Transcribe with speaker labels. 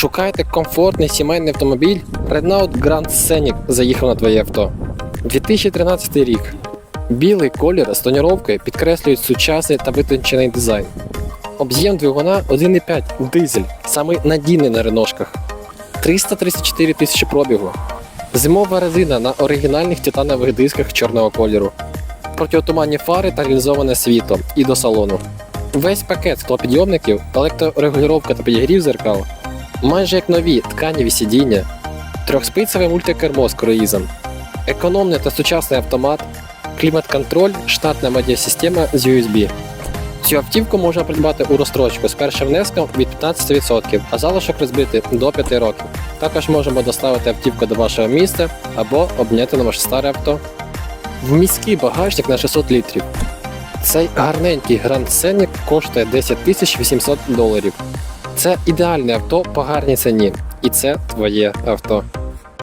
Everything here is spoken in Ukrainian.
Speaker 1: Шукаєте комфортний сімейний автомобіль? Renault Grand Scenic заїхав на твоє авто. 2013 рік. Білий колір з тоніровкою підкреслюють сучасний та витончений дизайн. Об'єм двигуна 1,5 дизель, самий надійний на реношках. 334 тисячі пробігу. Зимова резина на оригінальних титанових дисках чорного кольору. Протиотуманні фари та реалізоване світло і до салону. Весь пакет склопідйомників, електрорегулювання та підігрів зеркал, майже як нові тканеві сидіння, трьохспицеве мультикермо з круїзом, економний та сучасний автомат, клімат-контроль, штатна медіасистема з USB. Цю автівку можна придбати у розстрочку з першим внеском від 15%, а залишок розбити до 5 років. Також можемо доставити автівку до вашого місця або обняти на ваше старе авто. В міський багажник на 600 літрів. Цей гарненький Grand Scenic коштує 10 800 доларів. Це ідеальне авто по гарній ціні, і це твоє авто.